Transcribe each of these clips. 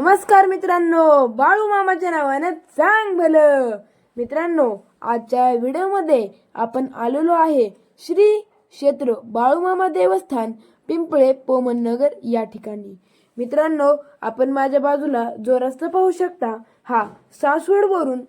नमस्कार मित्रांनो बाळू मामाच्या नावानं चांग भलं. मित्रांनो आजच्या व्हिडिओमध्ये आपण आलेलो आहे श्री क्षेत्र बाळूमामा देवस्थान पिंपळे पोमन नगर या ठिकाणी. मित्रांनो आपण माझ्या बाजूला जो रस्ता पाहू शकता हा सासवडवरून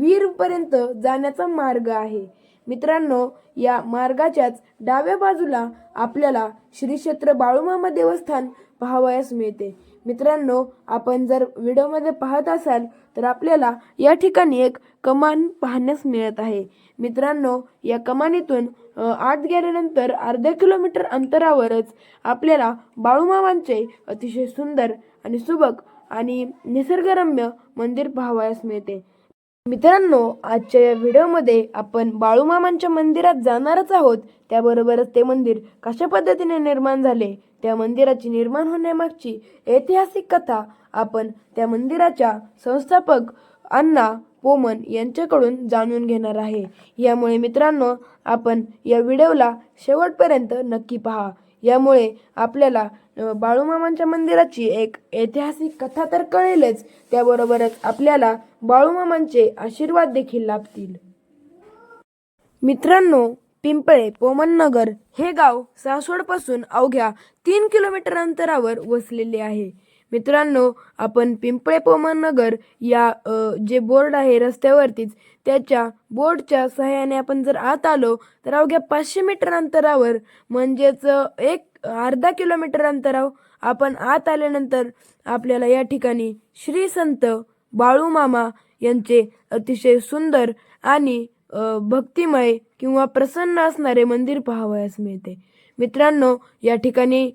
वीरपर्यंत जाण्याचा मार्ग आहे. मित्रांनो या मार्गाच्याच डाव्या बाजूला आपल्याला श्री क्षेत्र बाळूमामा देवस्थान पाहावयास मिळते. मित्रांनो आपण जर व्हिडिओमध्ये पाहत असाल तर आपल्याला या ठिकाणी एक कमान पाहण्यास मिळत आहे. मित्रांनो या कमानीतून आत गेल्यानंतर अर्ध्या किलोमीटर अंतरावरच आपल्याला बाळूमामांचे अतिशय सुंदर आणि सुबक आणि निसर्गरम्य मंदिर पाहावयास मिळते. मित्रांनो आजच्या या व्हिडिओमध्ये आपण बाळूमामांच्या मंदिरात जाणारच आहोत. त्याबरोबरच ते मंदिर कशा पद्धतीने निर्माण झाले त्या मंदिराची निर्माण होण्यामागची ऐतिहासिक कथा आपण त्या मंदिराच्या संस्थापक अण्णा पोमन यांच्याकडून जाणून घेणार आहे. यामुळे मित्रांनो आपण या व्हिडिओला शेवटपर्यंत नक्की पहा. यामुळे आपल्याला बाळूमामांच्या मंदिराची एक ऐतिहासिक कथा तर कळेलच. त्याबरोबरच आपल्याला बाळूमामांचे आशीर्वाद देखील लाभतील. मित्रांनो पिंपळे पोमननगर हे गाव सासवडपासून अवघ्या तीन किलोमीटर अंतरावर वसलेले आहे. मित्रांनो आपण पिंपळे पोमनगर या जे बोर्ड आहे रस्त्यावरतीच त्याच्या बोर्डच्या सहाय्याने आपण जर आत आलो तर अवघ्या पाचशे मीटर अंतरावर म्हणजेच एक अर्धा किलोमीटर अंतरावर आपण आत आल्यानंतर आपल्याला या ठिकाणी श्री संत बाळूमामा यांचे अतिशय सुंदर आणि भक्तिमय किंवा प्रसन्न असणारे मंदिर पाहावयास मिळते. मित्रांनो या ठिकाणी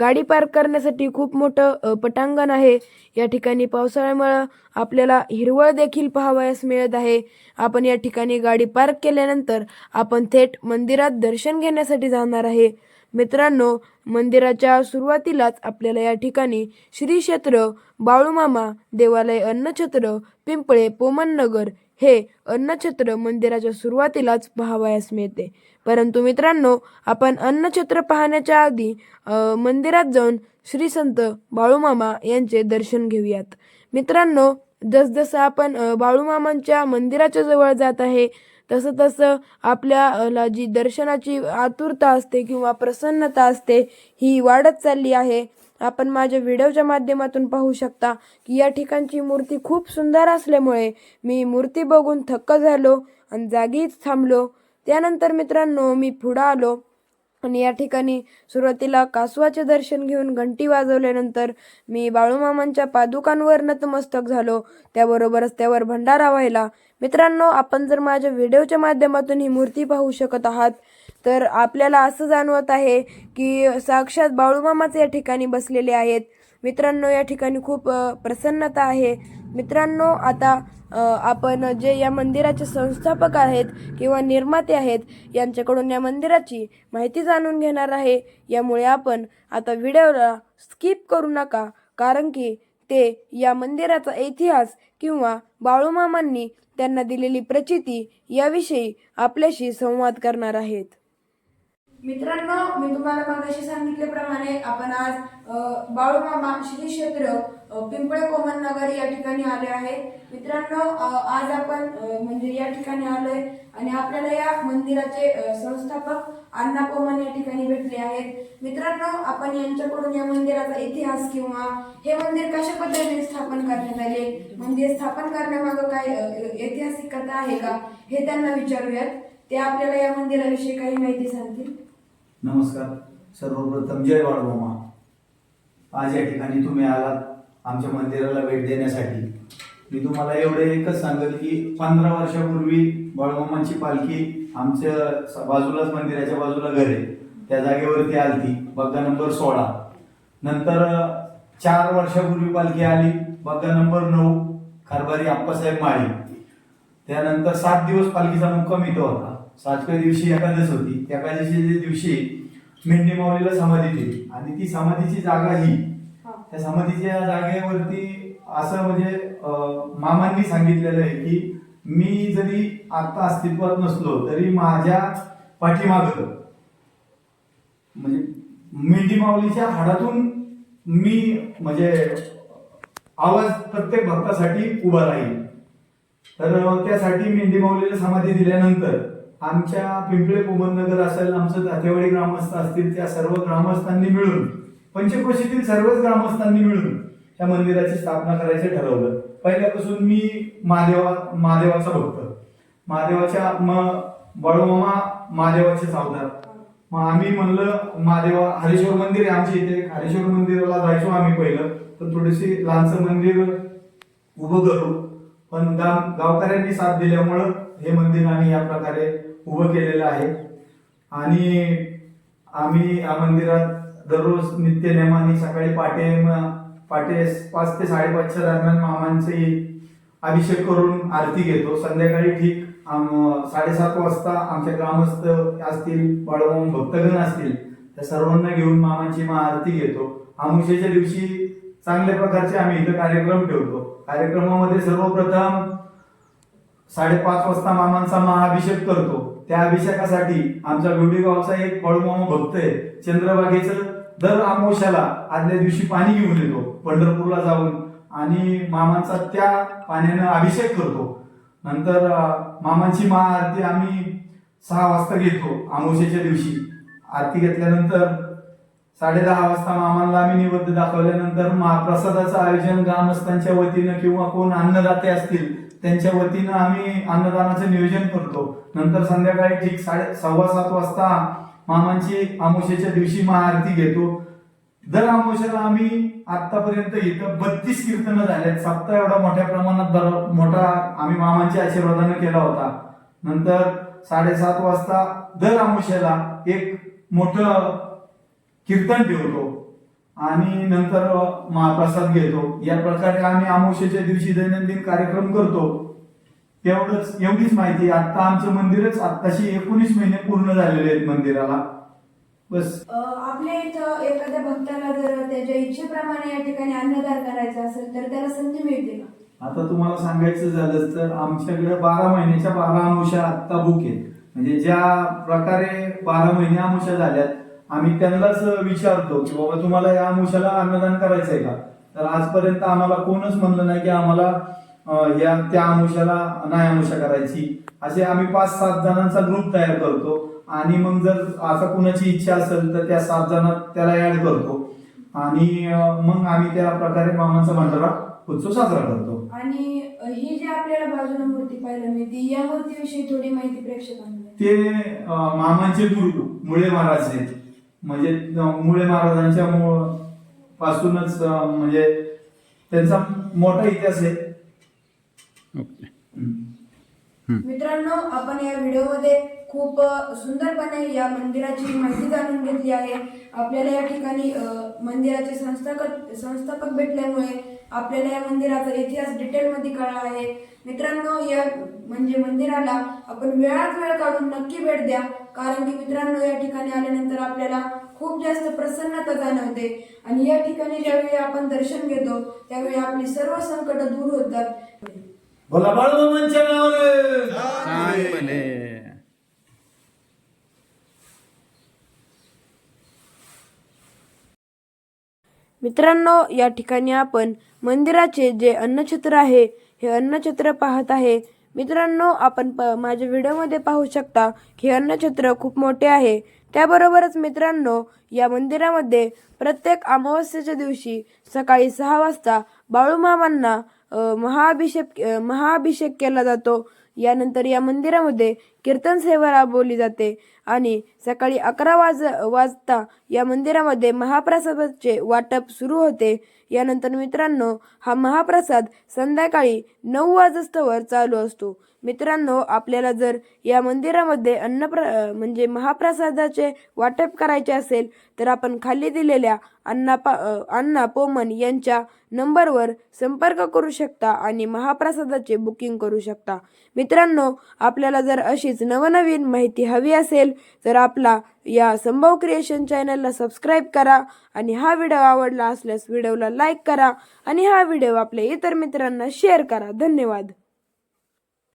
गाडी पार्क करण्यासाठी खूप मोठं पटांगण आहे. या ठिकाणी पावसाळ्यामुळं आपल्याला हिरवळ देखील पाहावयास मिळत आहे. आपण या ठिकाणी गाडी पार्क केल्यानंतर आपण थेट मंदिरात दर्शन घेण्यासाठी जाणार आहे. मित्रांनो मंदिराच्या सुरुवातीलाच आपल्याला या ठिकाणी श्री क्षेत्र बाळूमामा देवालय अन्नछत्र पिंपळे पोमननगर हे अन्नछत्र मंदिराच्या सुरुवातीलाच पाहावयास मिळते. परंतु मित्रांनो आपण अन्नछत्र पाहण्याच्या आधी मंदिरात जाऊन श्री संत बाळूमामा यांचे दर्शन घेऊयात. मित्रांनो जसजसं आपण बाळूमामांच्या मंदिराच्या जवळ जात आहे तसं तसं आपल्याला जी दर्शनाची आतुरता असते किंवा प्रसन्नता असते ही वाढत चालली आहे. आपण माझ्या व्हिडिओच्या माध्यमातून पाहू शकता की या ठिकाणची मूर्ती खूप सुंदर असल्यामुळे मी मूर्ती बघून थक्क झालो आणि जागीच थांबलो. त्यानंतर मित्रांनो मी पुढं आलो आणि या ठिकाणी सुरुवातीला कासवाचे दर्शन घेऊन घंटी वाजवल्यानंतर मी बाळूमामांच्या पादुकांवर नतमस्तक झालो. त्याबरोबरच त्यावर भंडारा व्हायला. मित्रांनो आपण जर माझ्या व्हिडिओच्या माध्यमातून ही मूर्ती पाहू शकत आहात तर आपल्याला असं जाणवत आहे की साक्षात बाळूमामाच या ठिकाणी बसलेले आहेत. मित्रांनो या ठिकाणी खूप प्रसन्नता आहे. मित्रांनो आता आपण जे या मंदिराचे संस्थापक आहेत किंवा निर्माते आहेत यांच्याकडून या मंदिराची माहिती जाणून घेणार आहे. यामुळे आपण आता व्हिडिओला स्किप करू नका कारण की ते या मंदिराचा इतिहास किंवा बाळूमामांनी त्यांना दिलेली प्रचिती याविषयी आपल्याशी संवाद करणार आहेत. मित्रांनो मी तुम्हाला मगाशी सांगितल्याप्रमाणे आपण आज बाळूमामा श्री क्षेत्र पिंपळे कोमन नगर या ठिकाणी आले आहे. मित्रांनो आज आपण मंदिर म्हणजे या ठिकाणी आलोय आणि आपल्याला या मंदिराचे संस्थापक अण्णा कोमन या ठिकाणी भेटले आहेत. मित्रांनो आपण यांच्याकडून या मंदिराचा इतिहास किंवा हे मंदिर कशा पद्धतीने स्थापन करण्यात आले मंदिर स्थापन करण्यामागं काय ऐतिहासिक कथा आहे का हे त्यांना विचारूयात. ते आपल्याला या मंदिराविषयी काही माहिती सांगतील. नमस्कार. सर्वप्रथम जय बाळूमामा. आज या ठिकाणी तुम्ही आलात आमच्या मंदिराला भेट देण्यासाठी. मी तुम्हाला एवढे एकच सांगेल की पंधरा वर्षापूर्वी बाळूमामांची पालखी आमच्या स- बाजूलाच मंदिराच्या बाजूला घर आहे. त्या जागेवरती आलती. बग्गा नंबर सोळा. नंतर चार वर्षापूर्वी पालखी आली. बग्गा नंबर नऊ कारभारी आप्पासाहेब माळी. त्यानंतर सात दिवस पालखीचा मुक्काम इथं होता. सातव्या दिवशी एकादश होती. त्या एकादशीच्या दिवशी मेंढी माऊलीला समाधी दिली आणि ती समाधीची जागा ही त्या समाधीच्या जागेवरती असं म्हणजे मामांनी सांगितलेलं आहे की मी जरी आता अस्तित्वात नसलो तरी माझ्या पाठीमाग म्हणजे मेंढी माऊलीच्या हाडातून मी म्हणजे आवाज प्रत्येक भक्तासाठी उभा राहील तर त्यासाठी मेंढी माऊलीला समाधी दिल्यानंतर आमच्या पिंपळे नगर असेल आमचं दातेवाडी ग्रामस्थ असतील त्या सर्व ग्रामस्थांनी मिळून पंचक्रोशीतील सर्वच ग्रामस्थांनी मिळून त्या मंदिराची स्थापना करायचं ठरवलं. पहिल्यापासून मी महादेवा महादेवाचा भक्त. महादेवाच्या मग बळमामा महादेवाचे सावधार मग आम्ही म्हणलं महादेवा हरेश्वर मंदिर आहे आमच्या इथे. हरेश्वर मंदिराला जायचो आम्ही पहिलं. तर थोडीशी लहानसं मंदिर उभं करू. पण गाव गावकऱ्यांनी साथ दिल्यामुळं हे मंदिर आम्ही या प्रकारे उभं केलेलं आहे. आणि आम्ही या मंदिरात दररोज नित्यनेमाने सकाळी पाटे पाटे पाच ते साडेपाचच्या दरम्यान मामांचे अभिषेक करून आरती घेतो. संध्याकाळी ठीक आम- साडेसात वाजता आमच्या ग्रामस्थ असतील बाळवून भक्तगण असतील त्या सर्वांना घेऊन मामांची मा आरती घेतो. आमुषेच्या दिवशी चांगल्या प्रकारचे आम्ही इथं कार्यक्रम ठेवतो. कार्यक्रमामध्ये सर्वप्रथम साडेपाच वाजता मामांचा महाअभिषेक करतो. त्या अभिषेकासाठी आमचा गोडी गावचा एक बळमामा भक्त आहे चंद्रबागेचं दर आमोश्याला आदल्या दिवशी पाणी घेऊन येतो पंढरपूरला जाऊन. आणि मामांचा त्या पाण्यानं अभिषेक करतो. नंतर मामांची महाआरती आम्ही सहा वाजता घेतो आमोशेच्या दिवशी. आरती घेतल्यानंतर साडे दहा वाजता मामांना आम्ही निवृत्त दाखवल्यानंतर महाप्रसादाचं आयोजन ग्रामस्थांच्या वतीनं किंवा कोण अन्नदाते असतील त्यांच्या वतीनं आम्ही अन्नदानाचं नियोजन करतो. नंतर संध्याकाळी ठीक साडे सव्वा सात वाजता मामांची अमावस्येच्या दिवशी महाआरती घेतो. दर आमोशाला आम्ही आतापर्यंत इथं बत्तीस कीर्तनं झाल्यात सप्ताह एवढा मोठ्या प्रमाणात बर- मोठा आम्ही मामांच्या आशीर्वादानं केला होता. नंतर साडेसात वाजता दर आमोशाला एक मोठं कीर्तन ठेवतो. आणि नंतर महाप्रसाद घेतो. या प्रकारे आम्ही अमावस्येच्या दिवशी दैनंदिन कार्यक्रम करतो. एवढंच एवढीच माहिती. आता आमचं मंदिरच आत्ताशी एकोणीस महिने पूर्ण झालेले आहेत मंदिराला. बस. आपल्या इथं एखाद्या भक्ताला जर त्याच्या इच्छेप्रमाणे या ठिकाणी अन्नदान करायचं असेल तर त्याला संधी मिळते का? आता तुम्हाला सांगायचं झालं तर आमच्याकडे बारा महिन्याच्या बारा अमुषा आत्ता बुक आहेत. म्हणजे ज्या प्रकारे बारा महिने अमुषा झाल्यात आम्ही त्यांनाच विचारतो की बाबा तुम्हाला या अमुषाला अन्नदान करायचंय का? तर आजपर्यंत आम्हाला कोणच म्हणलं नाही की आम्हाला या त्या अमुषाला नाही अमुषा करायची. असे आम्ही पाच सात जणांचा ग्रुप तयार करतो. आणि मग जर आता कुणाची इच्छा असेल तर त्या सात जणात त्याला ऍड करतो. आणि मग आम्ही त्या प्रकारे मामांचा भंडारा उत्सव साजरा करतो. आणि ही जी आपल्याला बाजूला मूर्ती पाहायला मिळते या मूर्तीविषयी थोडी माहिती प्रेक्षकांना. ते मामांचे गुरु मुळे महाराज आहेत. म्हणजे मुळे महाराजांच्या मु- पासूनच म्हणजे त्यांचा मोठा इतिहास आहे. मित्रांनो आपण या व्हिडिओमध्ये खूप सुंदरपणे या मंदिराची माहिती जाणून घेतली आहे. आपल्याला या ठिकाणी मंदिराचे संस्थापक संस्थापक भेटल्यामुळे आपल्याला या मंदिराचा इतिहास डिटेलमध्ये कळला आहे. मित्रांनो या म्हणजे मंदिराला आपण वेळात वेळ काढून नक्की भेट द्या. कारण की मित्रांनो या ठिकाणी आल्यानंतर आपल्याला खूप जास्त प्रसन्नता जाणवते. आणि या ठिकाणी ज्यावेळी आपण दर्शन घेतो त्यावेळी आपली सर्व संकट दूर होतात. बोला बाळूमामांच्या नावानं चांगले मित्रांनो या ठिकाणी आपण मंदिराचे जे अन्नछत्र आहे हे अन्नछत्र पाहत आहे. मित्रांनो आपण प माझ्या व्हिडिओमध्ये पाहू शकता की अन्नछत्र खूप मोठे आहे. त्याबरोबरच मित्रांनो या मंदिरामध्ये प्रत्येक अमावस्येच्या दिवशी सकाळी सहा वाजता बाळूमामांना महाअभिषेक महाअभिषेक केला जातो. यानंतर या मंदिरामध्ये कीर्तन सेवा राबवली जाते. आणि सकाळी अकरा वाज वाजता या मंदिरामध्ये महाप्रसादाचे वाटप सुरू होते. यानंतर मित्रांनो हा महाप्रसाद संध्याकाळी नऊ वाजस्तवर चालू असतो. मित्रांनो आपल्याला जर या मंदिरामध्ये अन्नप्र म्हणजे महाप्रसादाचे वाटप करायचे असेल तर आपण खाली दिलेल्या अण्णा पा अण्णा पोमन यांच्या नंबरवर संपर्क करू शकता आणि महाप्रसादाचे बुकिंग करू शकता. मित्रांनो आपल्याला जर अशी अशीच नवनवीन माहिती हवी असेल तर आपला या संभव क्रिएशन चॅनलला सबस्क्राईब करा आणि हा व्हिडिओ आवडला असल्यास व्हिडिओला लाईक करा आणि हा व्हिडिओ आपल्या इतर मित्रांना शेअर करा. धन्यवाद.